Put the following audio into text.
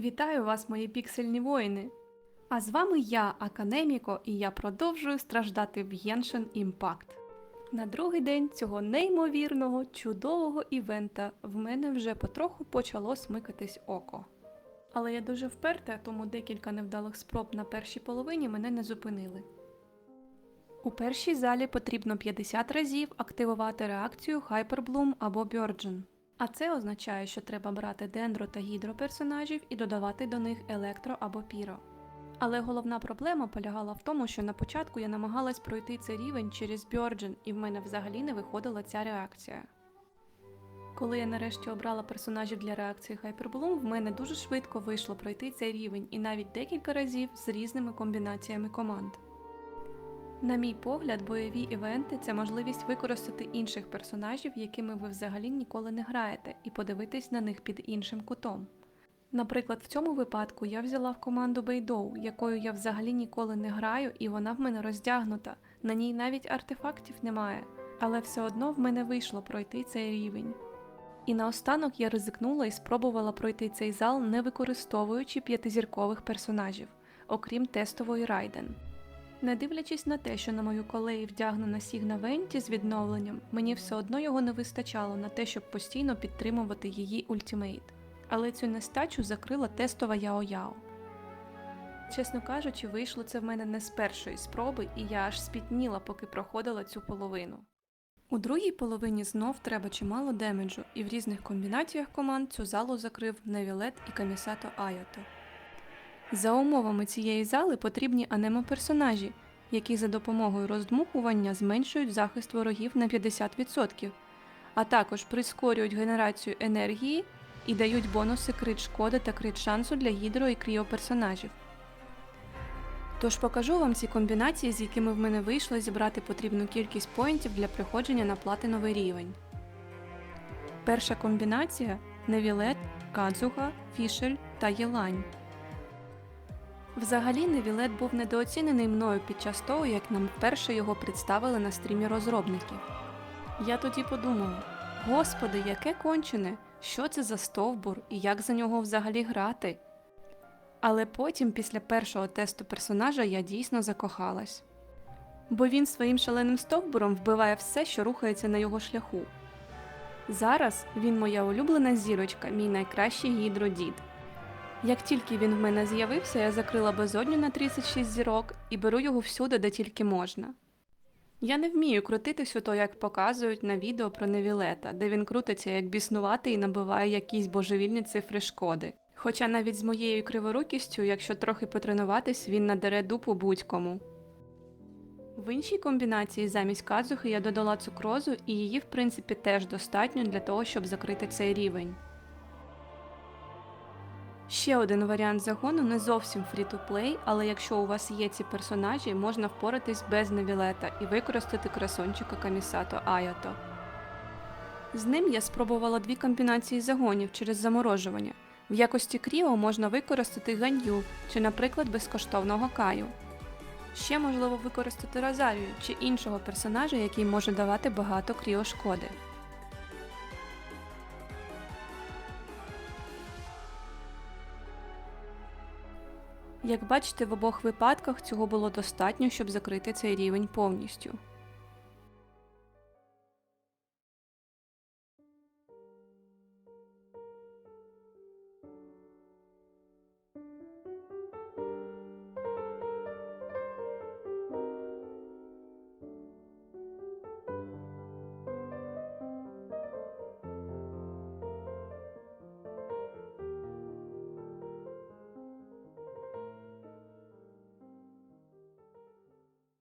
Вітаю вас, мої піксельні воїни! А з вами я, Аканеміко, і я продовжую страждати в Genshin Impact. На другий день цього неймовірного, чудового івента в мене вже потроху почало смикатись око. Але я дуже вперта, тому декілька невдалих спроб на першій половині мене не зупинили. У першій залі потрібно 50 разів активувати реакцію Hyperbloom або Burgeon. А це означає, що треба брати дендро та гідро персонажів і додавати до них електро або піро. Але головна проблема полягала в тому, що на початку я намагалась пройти цей рівень через Бьорджен, і в мене взагалі не виходила ця реакція. Коли я нарешті обрала персонажів для реакції Hyperbloom, в мене дуже швидко вийшло пройти цей рівень і навіть декілька разів з різними комбінаціями команд. На мій погляд, бойові івенти це можливість використати інших персонажів, якими ви взагалі ніколи не граєте, і подивитись на них під іншим кутом. Наприклад, в цьому випадку я взяла в команду Бейдоу, якою я взагалі ніколи не граю, і вона в мене роздягнута. На ній навіть артефактів немає, але все одно в мене вийшло пройти цей рівень. І наостанок я ризикнула і спробувала пройти цей зал, не використовуючи п'ятизіркових персонажів, окрім тестової Райден. Не дивлячись на те, що на мою колеї вдягнена Сігна Венті з відновленням, мені все одно його не вистачало на те, щоб постійно підтримувати її ультимейт. Але цю нестачу закрила тестова Яо-Яо. Чесно кажучи, вийшло це в мене не з першої спроби, і я аж спітніла, поки проходила цю половину. У другій половині знов треба чимало демеджу, і в різних комбінаціях команд цю залу закрив Невілет і Камісато Айото. За умовами цієї зали потрібні анемо-персонажі, які за допомогою роздмухування зменшують захист ворогів на 50%, а також прискорюють генерацію енергії і дають бонуси крит шкоди та крит шансу для гідро і кріоперсонажів. Тож покажу вам ці комбінації, з якими в мене вийшло зібрати потрібну кількість поінтів для приходження на платиновий рівень. Перша комбінація Невілет, Кадзуга, Фішель та Єлань. Взагалі, Невілет був недооцінений мною під час того, як нам вперше його представили на стрімі розробників. Я тоді подумала: господи, яке кончене, що це за стовбур і як за нього взагалі грати. Але потім, після першого тесту персонажа, я дійсно закохалась. Бо він своїм шаленим стовбуром вбиває все, що рухається на його шляху. Зараз він моя улюблена зірочка, мій найкращий гідродід. Як тільки він в мене з'явився, я закрила безодню на 36 зірок і беру його всюди, де тільки можна. Я не вмію крутитись ото, як показують на відео про Невілета, де він крутиться як біснуватий і набиває якісь божевільні цифри шкоди. Хоча навіть з моєю криворукістю, якщо трохи потренуватись, він надере дупу будь-кому. В іншій комбінації замість казухи я додала цукрозу, і її, в принципі, теж достатньо для того, щоб закрити цей рівень. Ще один варіант загону не зовсім free-to-play, але якщо у вас є ці персонажі, можна впоратись без Невілета і використати красончика Камісато Айото. З ним я спробувала дві комбінації загонів через заморожування. В якості кріо можна використати ганью чи, наприклад, безкоштовного каю. Ще можливо використати Розарію чи іншого персонажа, який може давати багато кріо шкоди. Як бачите, в обох випадках цього було достатньо, щоб закрити цей рівень повністю.